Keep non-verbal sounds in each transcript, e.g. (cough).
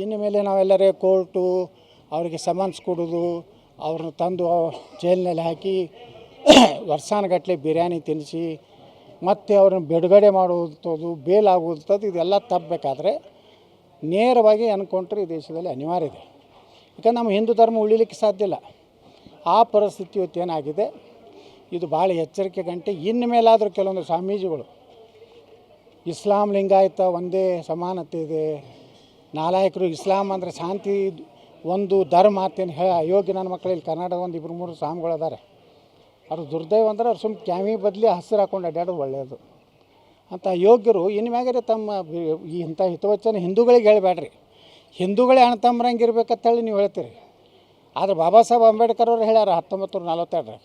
ಇನ್ನು ಮೇಲೆ ನಾವೆಲ್ಲರೇ ಕೋರ್ಟು, ಅವರಿಗೆ ಸಮನ್ಸ್ ಕೊಡೋದು, ಅವ್ರನ್ನ ತಂದು ಜೈಲಿನಲ್ಲಿ ಹಾಕಿ (coughs) ವರ್ಷಾನುಗಟ್ಟಲೆ ಬಿರಿಯಾನಿ ತಿನ್ನಿಸಿ, ಮತ್ತು ಅವ್ರನ್ನ ಬಿಡುಗಡೆ ಮಾಡುವಂಥದ್ದು ಬೇಲ್ ಆಗುವಂಥದ್ದು ಇದೆಲ್ಲ ತಪ್ಪಬೇಕಾದ್ರೆ ನೇರವಾಗಿ ಅನ್ಕೊಂಡ್ರೆ ಈ ದೇಶದಲ್ಲಿ ಅನಿವಾರ್ಯ ಇದೆ. ಯಾಕಂದ್ರೆ ನಮ್ಮ ಹಿಂದೂ ಧರ್ಮ ಉಳಿಲಿಕ್ಕೆ ಸಾಧ್ಯ ಇಲ್ಲ. ಆ ಪರಿಸ್ಥಿತಿ ಇವತ್ತು ಏನಾಗಿದೆ? ಇದು ಭಾಳ ಎಚ್ಚರಿಕೆ ಗಂಟೆ. ಇನ್ನು ಮೇಲಾದರೂ ಕೆಲವೊಂದು ಸ್ವಾಮೀಜಿಗಳು, ಇಸ್ಲಾಂ ಲಿಂಗಾಯತ ಒಂದೇ ಸಮಾನತೆ ಇದೆ ನಾಲಾಯಕರು ಇಸ್ಲಾಂ ಅಂದರೆ ಶಾಂತಿ ಒಂದು ಧರ್ಮ ಅಂತೇನು ಹೇಳ ಅಯೋಗ್ಯ ನನ್ನ ಮಕ್ಕಳಲ್ಲಿ ಕರ್ನಾಟಕ ಒಂದು ಇಬ್ಬರು ಮೂರು ಸ್ವಾಮಿಗಳು ಅದಾರೆ. ಅವ್ರು ದುರ್ದೈವ ಅಂದ್ರೆ ಅವ್ರು ಸುಮ್ಮನೆ ಕ್ಯಾಮಿ ಬದಲಿ ಹಸಿರು ಹಾಕೊಂಡು ಅಡ್ಡಾಡೋದು ಒಳ್ಳೆಯದು ಅಂತ ಯೋಗ್ಯರು ಇನ್ನು ಮ್ಯಾಗರೆ ತಮ್ಮ ಈ ಇಂಥ ಹಿತವಚನ ಹಿಂದೂಗಳಿಗೆ ಹೇಳಬೇಡ್ರಿ ಹಿಂದೂಗಳೇ ಅಣ್ಣ ತಮ್ಮರಂಗೆ ಇರ್ಬೇಕಂತ ಹೇಳಿ ನೀವು ಹೇಳ್ತೀರಿ. ಆದರೆ ಬಾಬಾ ಸಾಹೇಬ್ ಅಂಬೇಡ್ಕರ್ ಅವರು ಹೇಳ್ಯಾರ ಹತ್ತೊಂಬತ್ತು ನೂರ ನಲವತ್ತೆರಡರಾಗ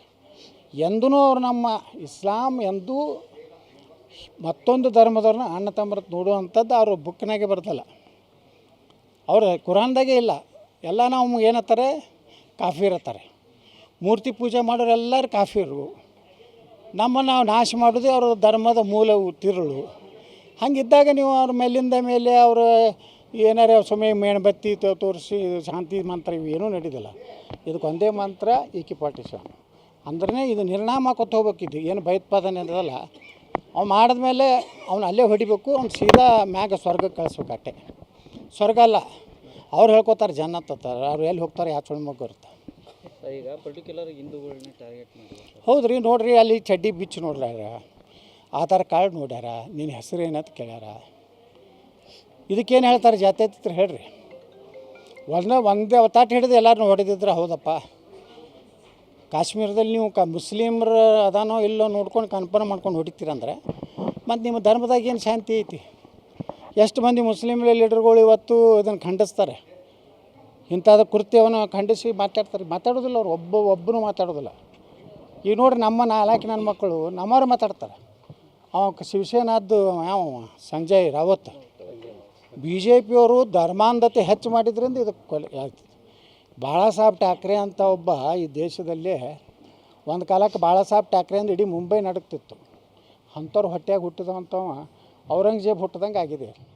ಎಂದೂ ಅವರು ನಮ್ಮ ಇಸ್ಲಾಂ ಎಂದೂ ಮತ್ತೊಂದು ಧರ್ಮದವ್ರನ್ನ ಅಣ್ಣ ತಮ್ಮರ ನೋಡುವಂಥದ್ದು ಅವರು ಬುಕ್ನಾಗೆ ಬರ್ತಲ್ಲ ಅವ್ರು ಕುರಾನ್ದಾಗೆ ಇಲ್ಲ. ಎಲ್ಲ ನಾವು ಏನತ್ತಾರೆ ಕಾಫೀರ್ ಇರತ್ತಾರೆ ಮೂರ್ತಿ ಪೂಜೆ ಮಾಡೋರೆಲ್ಲರೂ ಕಾಫೀರು. ನಮ್ಮನ್ನು ನಾವು ನಾಶ ಮಾಡೋದು ಅವ್ರ ಧರ್ಮದ ಮೂಲ ತಿರುಳು. ಹಂಗಿದ್ದಾಗ ನೀವು ಅವ್ರ ಮೇಲಿಂದ ಮೇಲೆ ಅವರು ಏನಾರ ಸಮಯ ಮೇಣಬತ್ತಿ ತೋರಿಸಿ ಶಾಂತಿ ಮಂತ್ರ ಇವೇನೂ ನಡೀದಿಲ್ಲ. ಇದಕ್ಕೆ ಒಂದೇ ಮಂತ್ರ ಈಕಿ ಪಾರ್ಟಿಷನ್ ಅಂದ್ರೆ ಇದು ನಿರ್ಣಾಮ ಕೊತ್ತು ಹೋಗ್ಬೇಕಿದ್ದು ಏನು ಭಯೋತ್ಪಾದನೆ ಅಂದಲ್ಲ ಅವ್ನು ಮಾಡಿದ್ಮೇಲೆ ಅವ್ನು ಅಲ್ಲೇ ಹೊಡಿಬೇಕು. ಅವ್ನು ಸೀದಾ ಮ್ಯಾಗ ಸ್ವರ್ಗಕ್ಕೆ ಕಳಿಸ್ಬೇಕು ಅಟ್ಟೆ. ಸ್ವರ್ಗ ಅಲ್ಲ. ಅವ್ರು ಹೇಳ್ಕೊತಾರೆ ಜನ ಅಂತಾರೆ ಅವ್ರು ಎಲ್ಲಿ ಹೋಗ್ತಾರೆ ಯಾವ ಚುಳಿ ಮಗ್ಗು ಇರುತ್ತೆ. ಈಗ ಪರ್ಟಿಕ್ಯುಲರ್ ಹಿಂದೂಗಳನ್ನ ಟಾರ್ಗೆಟ್ ಮಾಡಿ ಹೌದ್ರಿ ನೋಡ್ರಿ ಅಲ್ಲಿ ಚಡ್ಡಿ ಬಿಚ್ಚು ನೋಡ್ಯಾರ ಆಧಾರ್ ಕಾರ್ಡ್ ನೋಡ್ಯಾರ. ನಿನ್ನ ಹೆಸರು ಏನಂತ ಕೇಳ್ಯಾರ. ಇದಕ್ಕೇನು ಹೇಳ್ತಾರೆ ಜಾತ್ಯತೀತ ಹೇಳ್ರಿ. ಒಂದೇ ಒಂದೇ ಒತ್ತಾಟ ಹಿಡಿದು ಎಲ್ಲರೂ ಹೊಡೆದಿದ್ರೆ ಹೌದಪ್ಪ. ಕಾಶ್ಮೀರದಲ್ಲಿ ನೀವು ಕ ಮುಸ್ಲಿಮ್ರ ಅದಾನೋ ಇಲ್ಲೋ ನೋಡ್ಕೊಂಡು ಕನ್ಫರ್ಮ್ ಮಾಡ್ಕೊಂಡು ಹೊಡಿತೀರಂದ್ರೆ ಮತ್ತು ನಿಮ್ಮ ಧರ್ಮದಾಗ ಏನು ಶಾಂತಿ ಐತಿ? ಎಷ್ಟು ಮಂದಿ ಮುಸ್ಲಿಂ ಲೀಡರ್ಗಳು ಇವತ್ತು ಇದನ್ನು ಖಂಡಿಸ್ತಾರೆ? ಇಂಥದ ಕೃತ್ಯವನ್ನು ಖಂಡಿಸಿ ಮಾತಾಡ್ತಾರೆ. ಮಾತಾಡೋದಿಲ್ಲ ಅವ್ರು. ಒಬ್ಬ, ಒಬ್ಬನು ಮಾತಾಡೋದಿಲ್ಲ. ಈಗ ನೋಡ್ರಿ ನಮ್ಮ ನಾಲ್ಕು ನನ್ನ ಮಕ್ಕಳು, ನಮ್ಮವ್ರು ಮಾತಾಡ್ತಾರೆ. ಅವ ಶಿವಸೇನಾದ್ದು ಯಾವ? ಸಂಜಯ್ ರಾವತ್. ಬಿ ಜೆ ಪಿಯವರು ಧರ್ಮಾಂಧತೆ ಹೆಚ್ಚು ಮಾಡಿದ್ರಿಂದ ಇದಕ್ಕೆ ಕೊಲೆ ಆಗ್ತದೆ. ಬಾಳಾ ಸಾಹೇಬ್ ಠಾಕ್ರೆ ಅಂತ ಒಬ್ಬ ಈ ದೇಶದಲ್ಲೇ ಒಂದು ಕಾಲಕ್ಕೆ ಬಾಳಾ ಸಾಹೇಬ್ ಠಾಕ್ರೆ ಅಂದ್ರೆ ಇಡೀ ಮುಂಬೈ ನಡುಕ್ತಿತ್ತು ಅಂಥವ್ರು ಹೊಟ್ಟೆಯಾಗಿ ಹುಟ್ಟಿದವಂಥವ ಔರಂಗಜೇಬ್ ಹುಟ್ಟಿದಂಗೆ ಆಗಿದೆ.